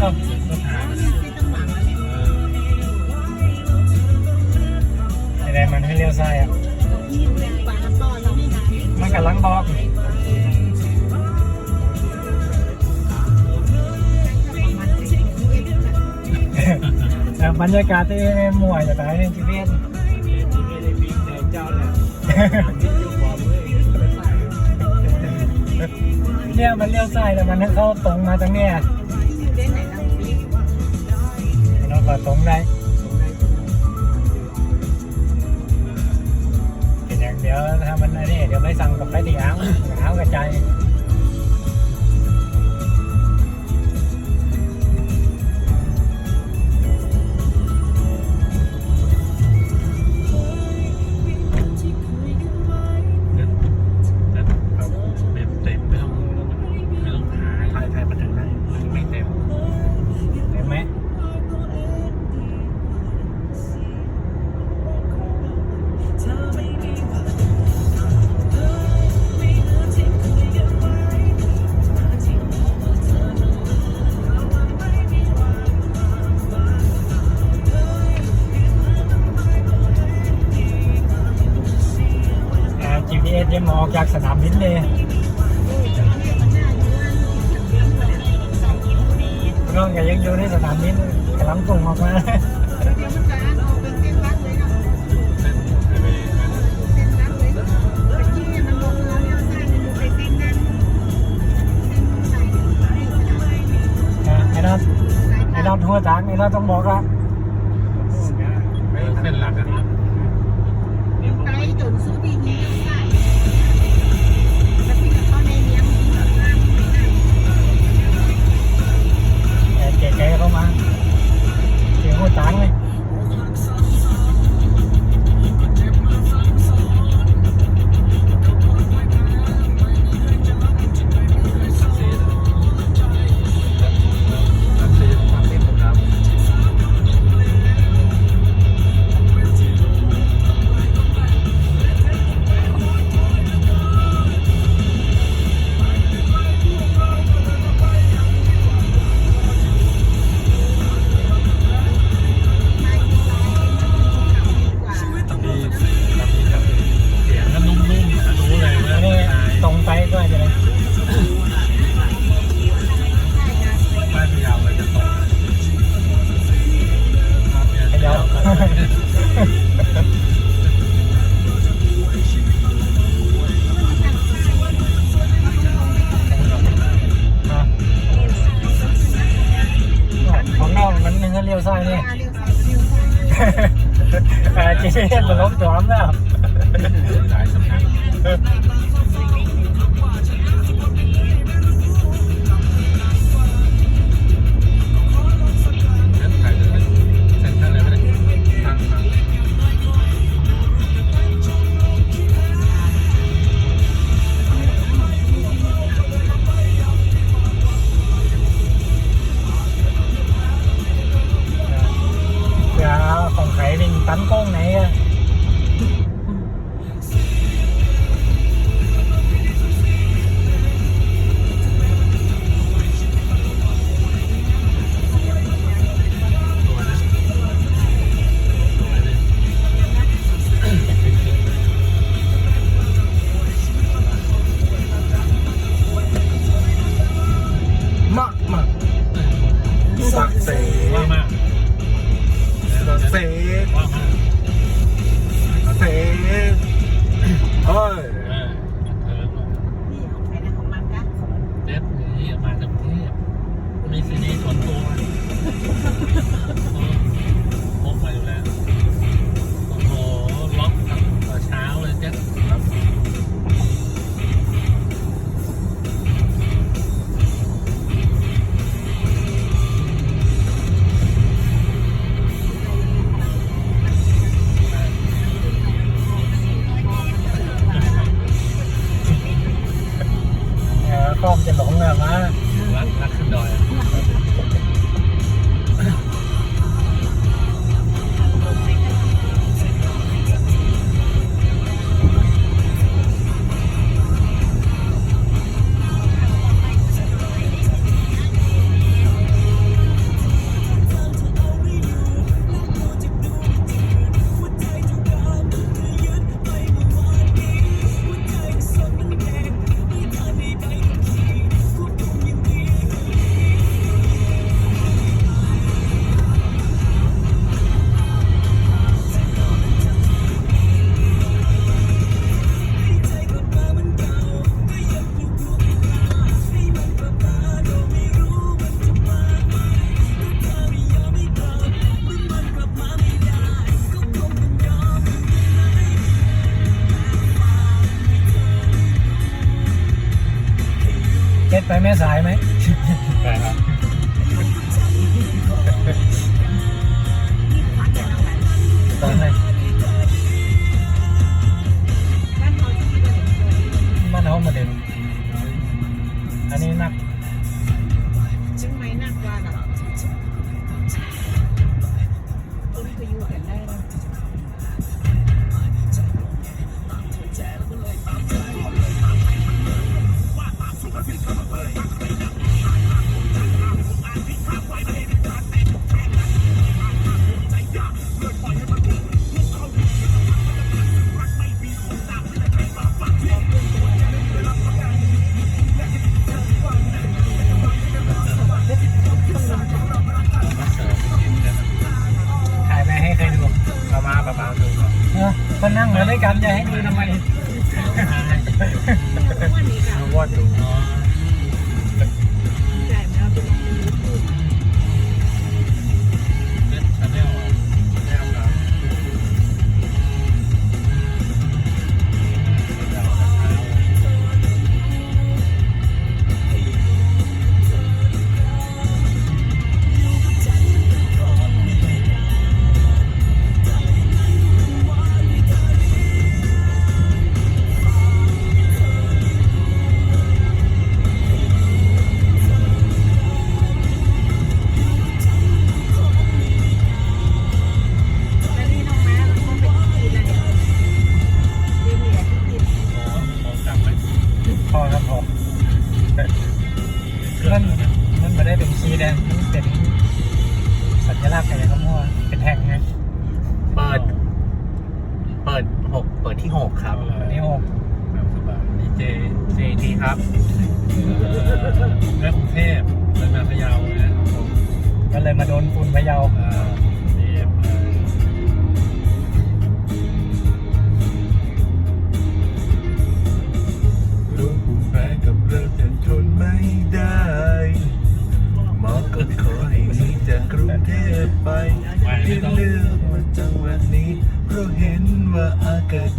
ซ่อมอะไรมันให้เลี้ยวซ้ายอะมันกับลังบอกบรรยากาศที่มวยจะตายในชีวิตเนี่ยมันเลี้ยวซ้ายแต่มันเข้าตรงมาจากเนี่ย ก็สงได้ดเป็นอย่างเดียวถ้ามันอันนี้เดี๋ยวไม่สั่งกับไปตีอ้างอ้างกระจาย คนก็ยังอยู่ในสนามบินกำลังส่งออกมาไอ้เราไอ้เราทัวร์ทางไอ้เราต้องบอกว่า ถอนแล้วหายสำนัก ก็นั่งมาด้วยกันจะให้ดูทำไมวอดดู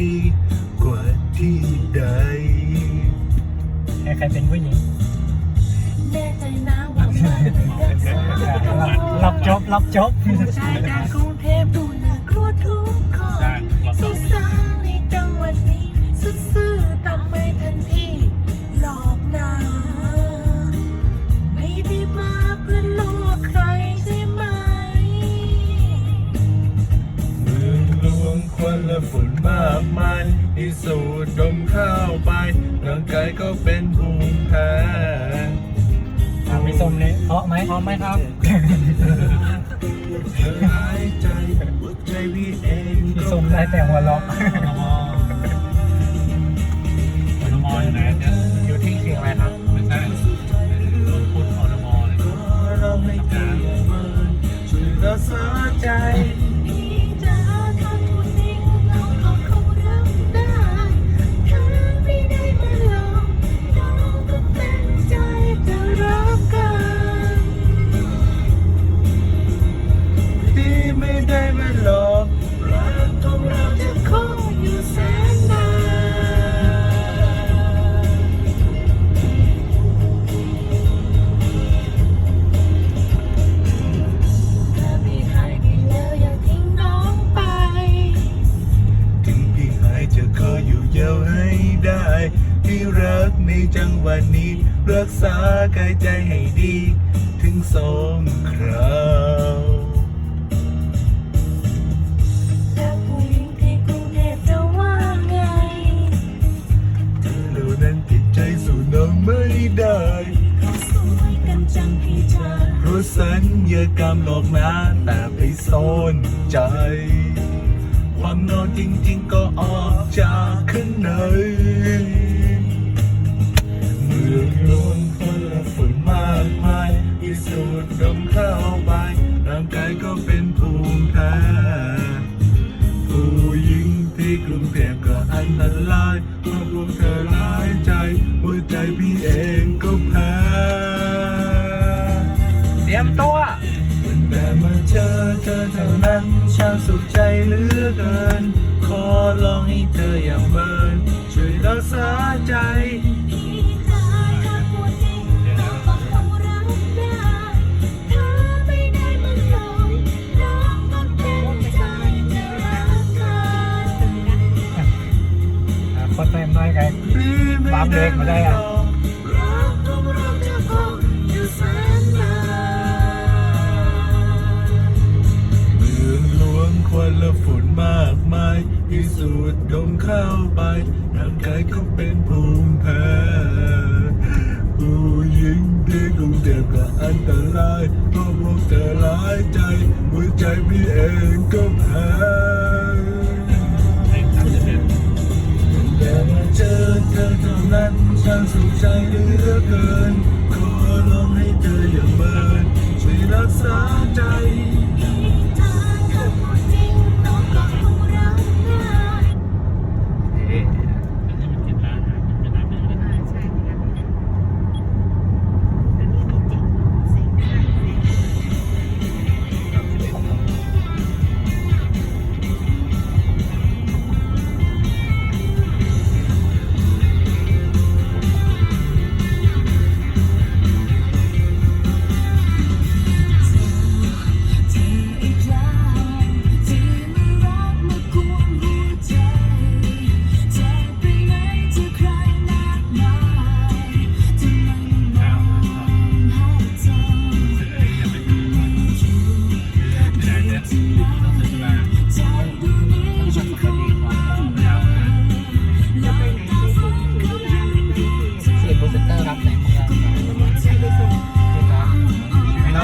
ดีกว่าที่ใดใครเป็นผู้หญิงแน่ใจนะหวังว่ารักษา ล็อกจบล็อกจบ ใช่การคู่ ไหมครับทรงได้แต่หัวล็อก รักษากายใจให้ดี ถึงสองคราวแล้ผู้หญิงที่กรุงเทพจะว่าไง เธอเหล่านั้นติดใจสู่น้องไม่ได้เขาสวยกัยเะสัญญากรรมหลอกนะแต่ไปซ่อนใจ ความนอนจริงๆก็ออกจากข้างใน ฝุ่นมากมายมีสูดดมเข้าไปร่างกายก็เป็นภูมิแพ้ผู้หญิงที่กลุ้มเทพก็อันตรายมื่พวกเธอร้ายใจหัวใจพี่เองก็แพ้เตรียมตัวแต่มาเจอเธอเท่านั้นชางสุขใจเหลือเกิน ขอลองให้เธออย่ามา ปั๊มเด็กมาได้อะดมเข้าไปร่างกายก็เป็นภูมิแพ้ผู้หญิงดีกรุงเทพก็อันตรายเพราะพวกเธอร้ายใจ หัวใจพี่เองก็แพ้แต่มาเจอเธอ นั้นช่างสุขใจเหลือเกิน ขอร้องให้เธออย่าเมินช่วยรักษาใจ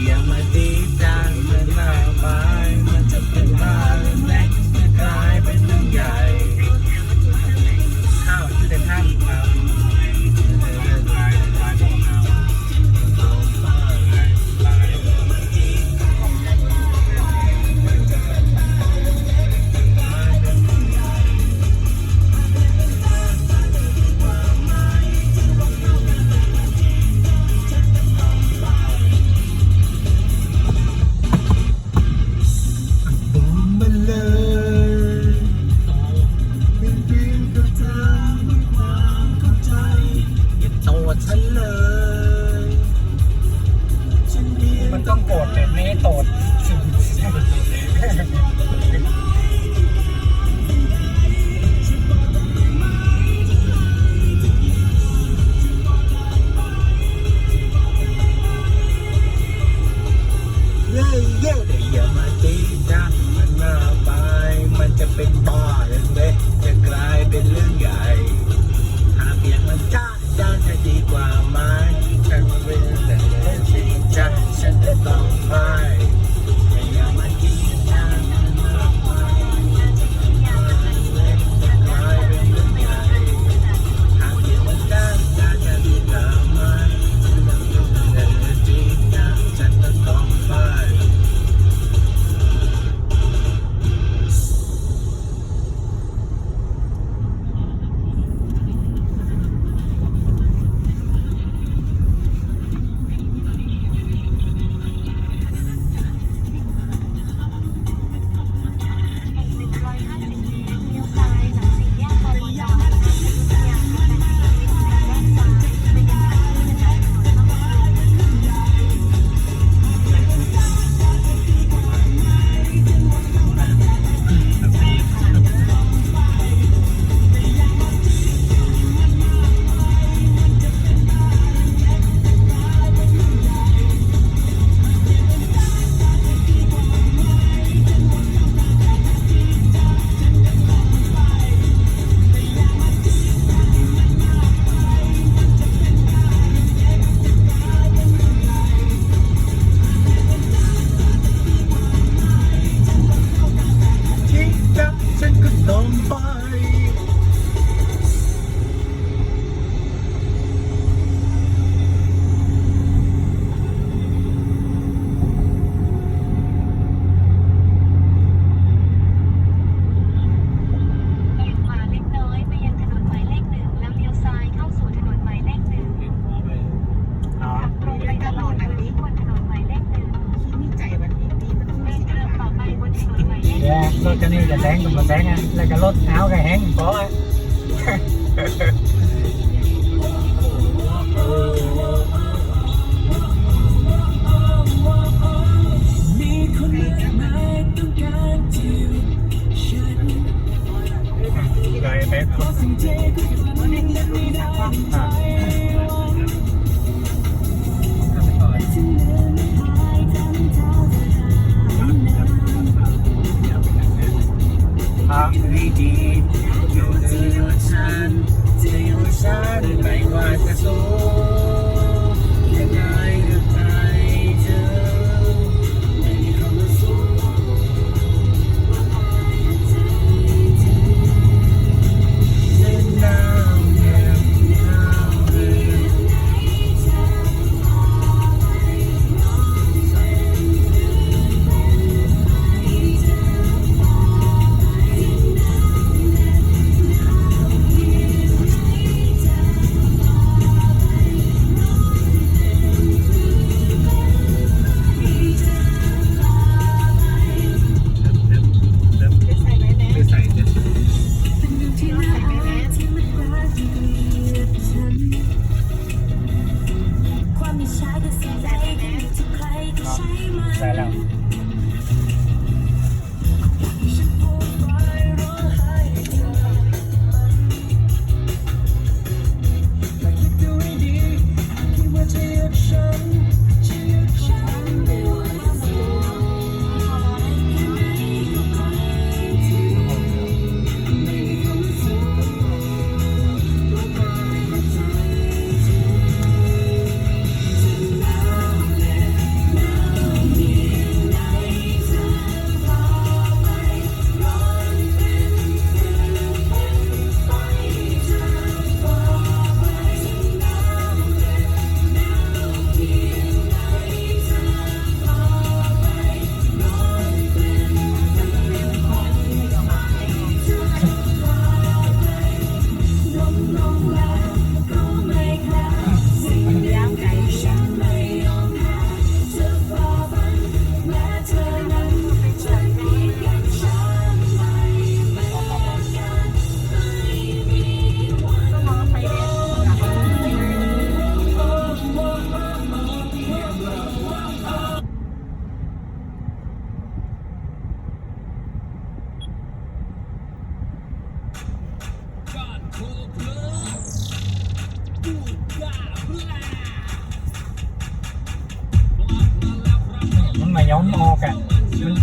yeah. Tồn ตัวนี่จะแสงกับแสงอะแล้วก็ลดเอาก็แห้งพออะเลยเป็น ทำให้ดีอยู่ที่ว่าฉันจะอยู่ฉันไม่ 三辆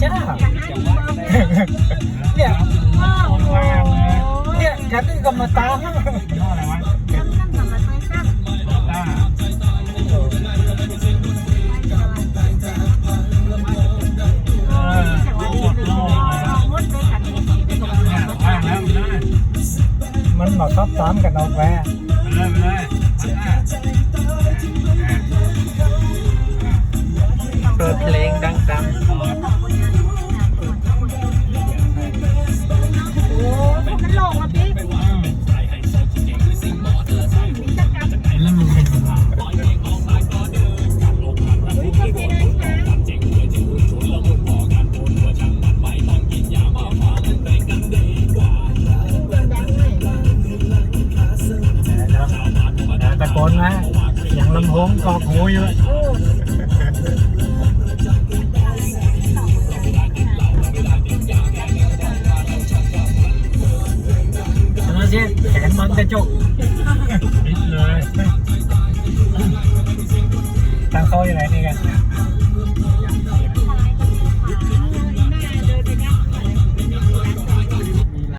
จ้าเนี่ยเนี่ยกันที่กรรมตาอะไรวะมันมาซับซ้ำกันออกแวร์ไปเลยไปเลย